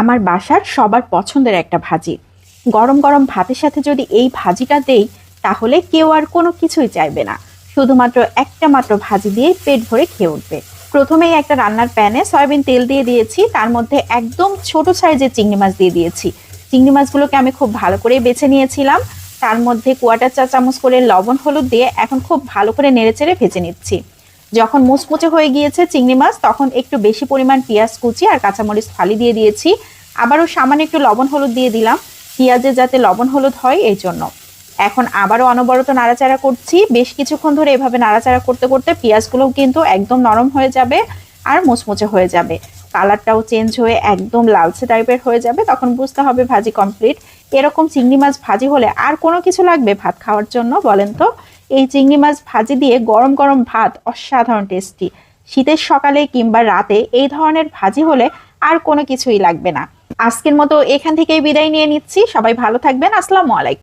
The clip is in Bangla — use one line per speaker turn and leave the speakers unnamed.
আমার বাসার সবার পছন্দের একটা ভাজি। গরম গরম ভাতের সাথে যদি এই ভাজিটা দেই, তাহলে কেউ আর কোনো কিছুই চাইবে না। শুধুমাত্র একটা মাত্র ভাজি দিয়ে পেট ভরে খেয়ে উঠবে। প্রথমেই একটা রান্নার প্যানে সয়াবিন তেল দিয়ে দিয়েছি, তার মধ্যে একদম ছোট সাইজের চিংড়ি মাছ দিয়ে দিয়েছি। চিংড়ি মাছগুলোকে আমি খুব ভালো করে বেছে নিয়েছিলাম। তার মধ্যে কোয়াটার চা চামচ করে লবণ, হলুদ দিয়ে এখন খুব ভালো করে নেড়েচেড়ে ভেজে নিচ্ছি। যখন মুচমুচে হয়ে গিয়েছে চিংড়ি মাছ, তখন একটু বেশি পরিমাণ পেঁয়াজ কুচি আর কাঁচামরিচ ফালি দিয়ে দিয়েছি। আবারও সামান্য একটু লবণ হলুদ দিয়ে দিলাম। পেঁয়াজে যাতে লবণ হলুদ হয়, এই জন্য। এখন আবারও অনবরত নাড়াচাড়া করছি। বেশ কিছুক্ষণ ধরে এভাবে নাড়াচাড়া করতে করতে পেঁয়াজগুলোও কিন্তু একদম নরম হয়ে যাবে আর মুচমুচে হয়ে যাবে। কালারটাও চেঞ্জ হয়ে একদম লালচে টাইপের হয়ে যাবে, তখন বুঝতে হবে ভাজি কমপ্লিট এরকম চিংড়ি মাছ ভাজি হলে আর কোনো কিছু লাগবে ভাত খাওয়ার জন্য, বলেন তো? এই চিংড়ি মাছ ভাজি দিয়ে গরম গরম ভাত, অসাধারণ টেস্টি শীতের সকালে কিংবা রাতে এই ধরনের ভাজি হলে আর কোনো কিছুই লাগবে না। আজকের মতো এখান থেকেই বিদায় নিয়ে নিচ্ছি। সবাই ভালো থাকবেন। আসসালামু আলাইকুম।